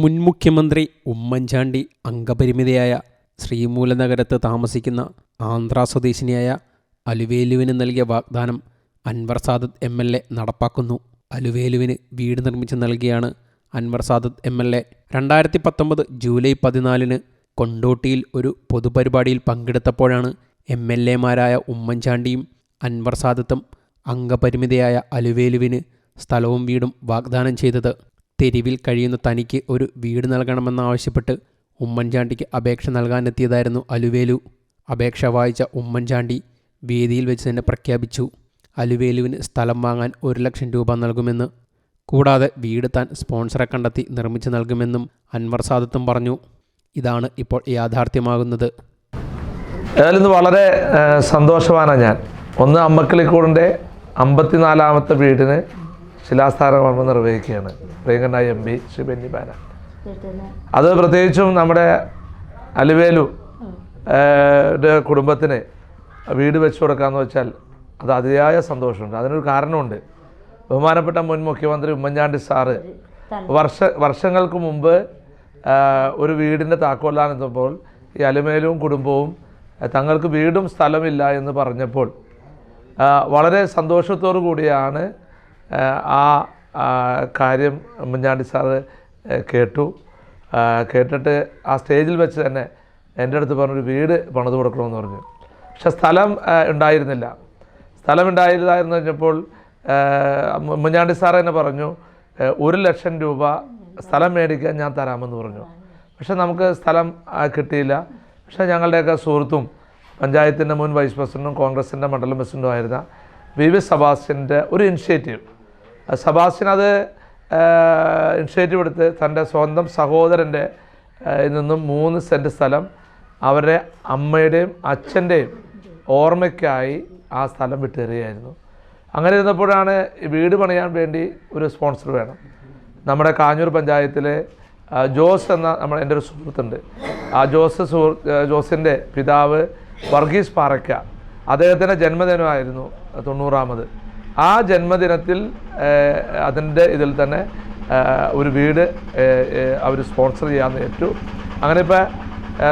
മുൻ മുഖ്യമന്ത്രി ഉമ്മൻചാണ്ടി അംഗപരിമിതയായ ശ്രീമൂലനഗരത്ത് താമസിക്കുന്ന ആന്ധ്രാ സ്വദേശിനിയായ അലുവേലുവിന് നൽകിയ വാഗ്ദാനം Anwar Sadath M L A നടപ്പാക്കുന്നു. അലുവേലുവിന് വീട് നിർമ്മിച്ച് നൽകിയാണ് Anwar Sadath M L A. രണ്ടായിരത്തി പത്തൊമ്പത് ജൂലൈ പതിനാലിന് കൊണ്ടോട്ടിയിൽ ഒരു പൊതുപരിപാടിയിൽ പങ്കെടുത്തപ്പോഴാണ് എം എൽ എമാരായ ഉമ്മൻചാണ്ടിയും അൻവർ സാദത്തും അംഗപരിമിതയായ അലുവേലുവിന് സ്ഥലവും വീടും വാഗ്ദാനം ചെയ്തത്. തെരുവിൽ കഴിയുന്ന തനിക്ക് ഒരു വീട് നൽകണമെന്നാവശ്യപ്പെട്ട് ഉമ്മൻചാണ്ടിക്ക് അപേക്ഷ നൽകാനെത്തിയതായിരുന്നു അലുവേലു. അപേക്ഷ വായിച്ച ഉമ്മൻചാണ്ടി വേദിയിൽ വെച്ച് തന്നെ പ്രഖ്യാപിച്ചു അലുവേലുവിന് സ്ഥലം വാങ്ങാൻ ഒരു ലക്ഷം രൂപ നൽകുമെന്ന്. കൂടാതെ വീട് താൻ സ്പോൺസറെ കണ്ടെത്തി നിർമ്മിച്ചു നൽകുമെന്നും അൻവർ സാദത്തും പറഞ്ഞു. ഇതാണ് ഇപ്പോൾ യാഥാർത്ഥ്യമാകുന്നത്. ഏതായാലും വളരെ സന്തോഷവാനാണ് ഞാൻ. ഒന്ന് അമ്മക്കിളിക്കൂടിന്റെ അമ്പത്തിനാലാമത്തെ വീടിന് ശിലാസ്ഥാനകർമ്മം നിർവഹിക്കുകയാണ്. പ്രിയങ്കനായ എം പി ശ്രീ ബെന്നി ബാന അത് പ്രത്യേകിച്ചും നമ്മുടെ അലുവേലു കുടുംബത്തിന് വീട് വെച്ചു കൊടുക്കാന്ന് വെച്ചാൽ അത് അതിയായ സന്തോഷമുണ്ട്. അതിനൊരു കാരണമുണ്ട്. ബഹുമാനപ്പെട്ട മുൻ മുഖ്യമന്ത്രി ഉമ്മൻചാണ്ടി സാറ് വർഷ വർഷങ്ങൾക്ക് മുമ്പ് ഒരു വീടിന്റെ താക്കോലാനെത്തുമ്പോൾ ഈ അലുമേലും കുടുംബവും തങ്ങൾക്ക് വീടും സ്ഥലമില്ല എന്ന് പറഞ്ഞപ്പോൾ വളരെ സന്തോഷത്തോടു കൂടിയാണ് ആ, കാര്യം ഉമ്മൻചാണ്ടി സാറ് കേട്ടു. കേട്ടിട്ട് ആ സ്റ്റേജിൽ വെച്ച് തന്നെ എന്റെ അടുത്ത് പറഞ്ഞൊരു വീട് പണിത് കൊടുക്കണമെന്ന് പറഞ്ഞു. പക്ഷെ സ്ഥലം ഉണ്ടായിരുന്നില്ല. സ്ഥലം ഉണ്ടായിരുന്നായിരുന്നു കഴിഞ്ഞപ്പോൾ ഉമ്മൻചാണ്ടി സാർ തന്നെ പറഞ്ഞു ഒരു ലക്ഷം രൂപ സ്ഥലം മേടിക്കാൻ ഞാൻ തരാമെന്ന് പറഞ്ഞു. പക്ഷെ നമുക്ക് സ്ഥലം കിട്ടിയില്ല. പക്ഷേ ഞങ്ങളുടെയൊക്കെ സുഹൃത്തും പഞ്ചായത്തിന്റെ മുൻ വൈസ് പ്രസിഡന്റും കോൺഗ്രസിന്റെ മണ്ഡലം പ്രസിഡന്റും ആയിരുന്ന വി വി സബാസ്റ്റിന്റെ ഒരു ഇനിഷ്യേറ്റീവ് അത് ഇനിഷ്യേറ്റീവ് എടുത്ത് തന്റെ സ്വന്തം സഹോദരന്റെ നിന്നും മൂന്ന് സെന്റ് സ്ഥലം അവരുടെ അമ്മയുടെയും അച്ഛന്റെയും ഓർമ്മയ്ക്കായി ആ സ്ഥലം വിട്ടുതരികയായിരുന്നു. അങ്ങനെ ഇരുന്നപ്പോഴാണ് വീട് പണിയാൻ വേണ്ടി ഒരു സ്പോൺസർ വേണം. നമ്മുടെ കാഞ്ഞൂർ പഞ്ചായത്തിലെ ജോസ് എന്ന നമ്മുടെ എന്റെ ഒരു സുഹൃത്തുണ്ട്. ആ ജോസ് സുഹൃത്ത് ജോസിന്റെ പിതാവ് വർഗീസ് പാറയ്ക്ക. അദ്ദേഹത്തിന്റെ ജന്മദിനമായിരുന്നു തൊണ്ണൂറാമത്. ആ ജന്മദിനത്തിൽ അതിന്റെ ഇതിൽ തന്നെ ഒരു വീട് അവർ സ്പോൺസർ ചെയ്യാമെന്ന് ഏറ്റു. അങ്ങനെ ഇപ്പോൾ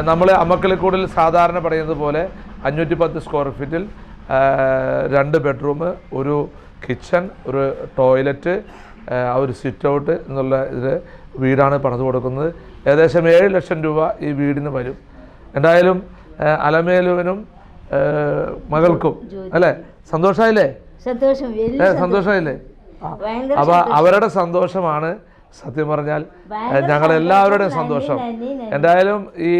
നമ്മൾ അമ്മക്കളിക്കൂടിൽ സാധാരണ പറയുന്നത് പോലെ അഞ്ഞൂറ്റി പത്ത് സ്ക്വയർ ഫീറ്റിൽ രണ്ട് ബെഡ്റൂം ഒരു കിച്ചൺ ഒരു ടോയ്ലറ്റ് ആ, ഒരു സിറ്റ് ഔട്ട് എന്നുള്ള ഇത് വീടാണ് പണിത് കൊടുക്കുന്നത്. ഏകദേശം ഏഴ് ലക്ഷം രൂപ ഈ വീടിന് വരും. എന്തായാലും അലമേലുവിനും മകൾക്കും അല്ലേ? സന്തോഷമായില്ലേ സന്തോഷം. ഭയങ്കര അപ്പൊ അവരുടെ സന്തോഷമാണ് സത്യം പറഞ്ഞാൽ ഞങ്ങൾ എല്ലാവരുടെയും സന്തോഷം. എന്തായാലും ഈ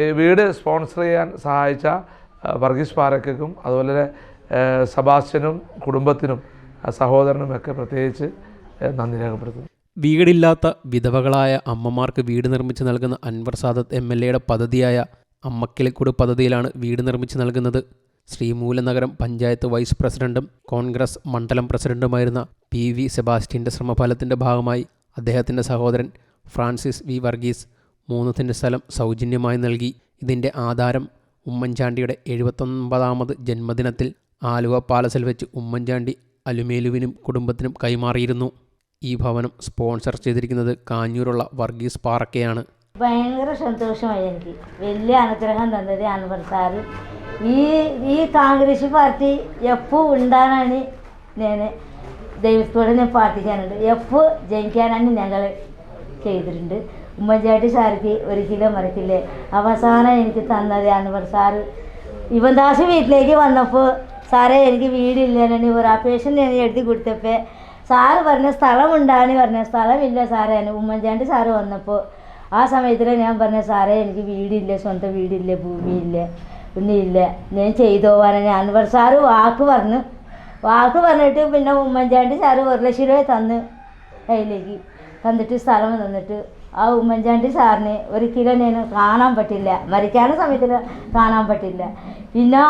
ഈ വീട് സ്പോൺസർ ചെയ്യാൻ സഹായിച്ച വർഗീസ് പാരക്കും അതുപോലെ തന്നെ സബാസ്റ്റ്യനും കുടുംബത്തിനും സഹോദരനും ഒക്കെ പ്രത്യേകിച്ച് നന്ദി രേഖപ്പെടുത്തുന്നു. വീടില്ലാത്ത വിധവകളായ അമ്മമാർക്ക് വീട് നിർമ്മിച്ച് നൽകുന്ന അൻവർ സാദത്ത് എം എൽ എയുടെ പദ്ധതിയായ അമ്മക്കിളിക്കൂട് പദ്ധതിയിലാണ് വീട് നിർമ്മിച്ച് നൽകുന്നത്. ശ്രീമൂലനഗരം പഞ്ചായത്ത് വൈസ് പ്രസിഡന്റും കോൺഗ്രസ് മണ്ഡലം പ്രസിഡന്റുമായിരുന്ന പി വി സെബാസ്റ്റ്യന്റെ ശ്രമഫലത്തിന്റെ ഭാഗമായി അദ്ദേഹത്തിന്റെ സഹോദരൻ ഫ്രാൻസിസ് വി വർഗീസ് മൂന്നത്തിന്റെ സ്ഥലം സൗജന്യമായി നൽകി. ഇതിന്റെ ആധാരം ഉമ്മൻചാണ്ടിയുടെ എഴുപത്തൊൻപതാമത് ജന്മദിനത്തിൽ ആലുവ പാലസിൽ വെച്ച് ഉമ്മൻചാണ്ടി അലുമേലുവിനും കുടുംബത്തിനും കൈമാറിയിരുന്നു. ഈ ഭവനം സ്പോൺസർ ചെയ്തിരിക്കുന്നത് കാഞ്ഞൂരുള്ള വർഗീസ് പാറക്കയാണ്. ഭയങ്കര സന്തോഷമായി എനിക്ക്. വലിയ അനുഗ്രഹം തന്നത് അൻവർ സാറ്. ഈ ഈ കോൺഗ്രസ് പാർട്ടി എപ്പോൾ ഉണ്ടാകാനാണ് ഞാൻ ദൈവത്തോടെ ഞാൻ പ്രാർത്ഥിക്കാനുണ്ട്. എപ്പോൾ ജയിക്കാനാണ് ഞങ്ങൾ ചെയ്തിട്ടുണ്ട്. ഉമ്മൻചാണ്ടി സാർക്ക് ഒരിക്കലും മറക്കില്ലേ അവസാനം എനിക്ക് തന്നത് അൻവർ സാറ്. ഇവൻദാസ് വീട്ടിലേക്ക് വന്നപ്പോൾ സാറേ എനിക്ക് വീടില്ല ഒരു അപേക്ഷ ഞാൻ എഴുതി കൊടുത്തപ്പോൾ സാറ് പറഞ്ഞ സ്ഥലമുണ്ടാന്ന് പറഞ്ഞ സ്ഥലമില്ല സാറേ ഉമ്മൻചാണ്ടി സാറ് വന്നപ്പോൾ ആ സമയത്തിൽ ഞാൻ പറഞ്ഞ സാറേ എനിക്ക് വീടില്ല സ്വന്തം വീടില്ല ഭൂമിയില്ല ഒന്നുമില്ല. ഞാൻ ചെയ്തു പോകാൻ ഞാൻ പറഞ്ഞു സാറ് വാക്ക് പറഞ്ഞു വാക്ക് പറഞ്ഞിട്ട് പിന്നെ ഉമ്മൻചാണ്ടി സാറ് ഒരു ലക്ഷം രൂപ തന്ന് കയ്യിലേക്ക്. തന്നിട്ട് സ്ഥലം തന്നിട്ട് ആ ഉമ്മൻചാണ്ടി സാറിന് ഒരു കിലോ ഞാൻ കാണാൻ പറ്റില്ല. മരിക്കാനുള്ള സമയത്തിൽ കാണാൻ പറ്റില്ല. പിന്നെ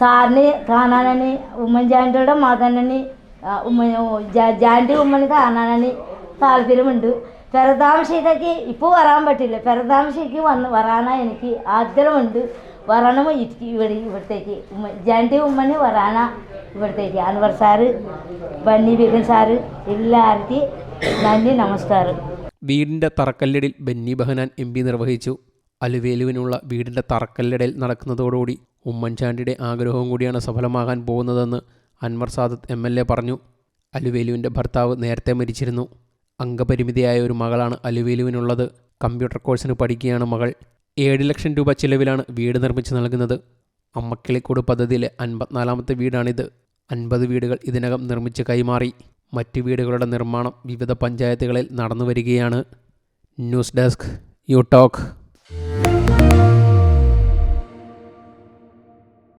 സാറിന് കാണാനാണ് ഉമ്മൻചാണ്ടിയുടെ ഉമ്മൻ ഉമ്മ ജാ- ജാന്റി ഉമ്മന് കാണാനാണ് താല്പര്യമുണ്ട്. പെരതാമശത്തേക്ക് ഇപ്പോൾ വരാൻ പറ്റില്ല. പെരതാമശയ്ക്ക് വന്ന് വരാനാ എനിക്ക് ആഗ്രഹമുണ്ട്. വരണം ഇരിക്കും ഇവിടെ ഇവിടത്തേക്ക്. ഉമ്മ ജാന്റെ ഉമ്മന് വരാനാ ഇവിടത്തേക്ക്. അൻവർ സാറ് ബന്നി ബീഗൻ സാറ് എല്ലാവർക്കും നന്ദി നമസ്കാരം. വീടിന്റെ തറക്കല്ലിടിൽ ബന്നി ബഹനാൻ എം പി നിർവഹിച്ചു. അലുവേലുവിനുള്ള വീടിന്റെ തറക്കല്ലിടയിൽ നടക്കുന്നതോടുകൂടി ഉമ്മൻചാണ്ടിയുടെ ആഗ്രഹവും കൂടിയാണ് സഫലമാകാൻ പോകുന്നതെന്ന് Anwar Sadath M L A പറഞ്ഞു. അലുവേലുവിന്റെ ഭർത്താവ് നേരത്തെ മരിച്ചിരുന്നു. അംഗപരിമിതിയായ ഒരു മകളാണ് അലുവേലുവിനുള്ളത്. കമ്പ്യൂട്ടർ കോഴ്സിന് പഠിക്കുകയാണ് മകൾ. ഏഴ് ലക്ഷം രൂപ ചിലവിലാണ് വീട് നിർമ്മിച്ച് നൽകുന്നത്. അമ്മക്കിളിക്കൂട് പദ്ധതിയിലെ അൻപത്തിനാലാമത്തെ വീടാണിത്. അൻപത് വീടുകൾ ഇതിനകം നിർമ്മിച്ച് കൈമാറി. മറ്റ് വീടുകളുടെ നിർമ്മാണം വിവിധ പഞ്ചായത്തുകളിൽ നടന്നു വരികയാണ് ന്യൂസ് ഡെസ്ക് യു ടോക്ക്.